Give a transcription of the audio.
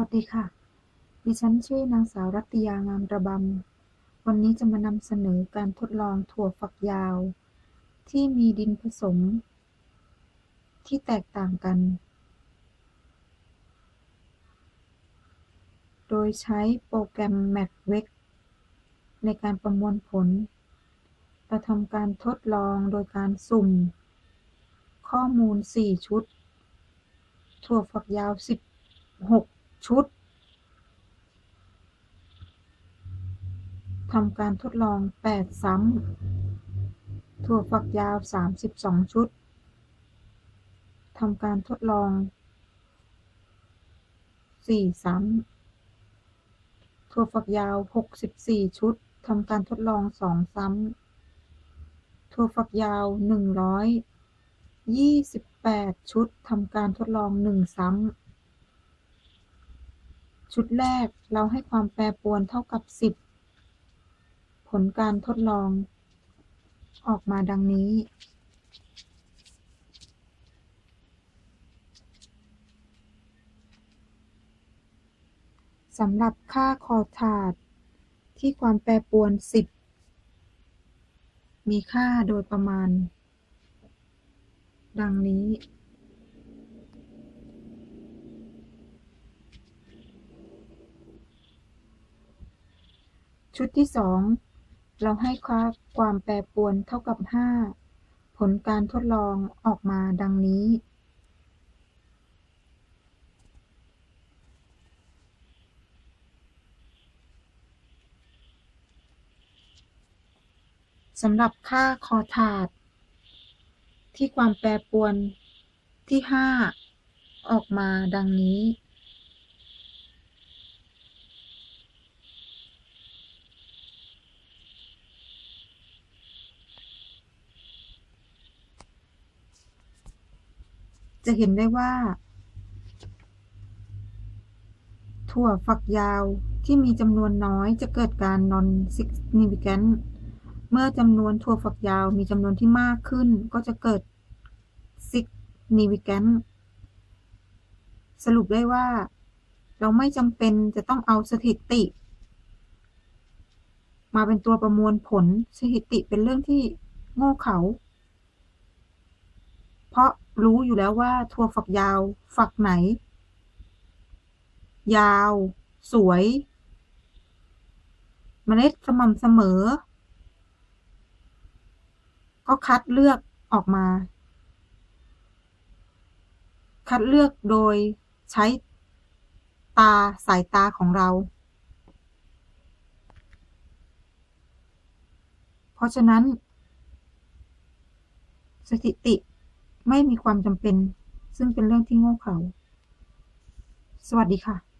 วัสดีค่ะ ดิฉันชื่อนางสาวรัตยางามระบำ วันนี้จะมานำเสนอการทดลองถั่วฝักยาว ที่มีดินผสม ที่แตกต่างกัน โดยใช้โปรแกรม m a t w e x ในการประมวลผล เราทำการทดลองโดยการสุ่ม ข้อมูล 4 ชุด ถั่วฝักยาว 16 ชุดทำการทดลอง 8 ซ้ำ ถั่วฝักยาว 32 ชุด ทำการทดลอง 4 ซ้ำ ถั่วฝักยาว 64 ชุด ทำการทดลอง 2 ซ้ำ ถั่วฝักยาว 128 ชุด ทำการทดลอง 1 ซ้ำ ชุดแรกเราให้ความแปรปรวนเท่ากับ 10 ผลการทดลอง ออกมาดังนี้ สำหรับค่าคอถาด ที่ความแปรปรวน 10 มีค่าโดยประมาณ ดังนี้ ชุดที่สองเราให้ค่าความแปรปรวนเท่ากับ 5 ผลการทดลองออกมาดังนี้ สำหรับค่าคอถาด ที่ความแปรปรวนที่ 5 ออกมาดังนี้ จะเห็นได้ว่า ถั่วฝักยาวที่มีจำนวนน้อยจะเกิดการ non significant เมื่อจำนวนถั่วฝักยาวมีจำนวนที่มากขึ้น ก็จะเกิด significant สรุปได้ว่า เราไม่จำเป็นจะต้องเอาสถิติ มาเป็นตัวประมวลผลสถิติเป็นเรื่องที่โง่เขลาเพราะ รู้อยู่แล้วว่าถั่วฝักยาว ฝักไหน ยาว สวยเมล็ดสม่ำเสมอ ก็คัดเลือกออกมา คัดเลือกโดยใช้ตาสายตาของเรา เพราะฉะนั้น สถิติ ไม่มีความจำเป็น ซึ่งเป็นเรื่องที่โง่เขลาสวัสดีค่ะ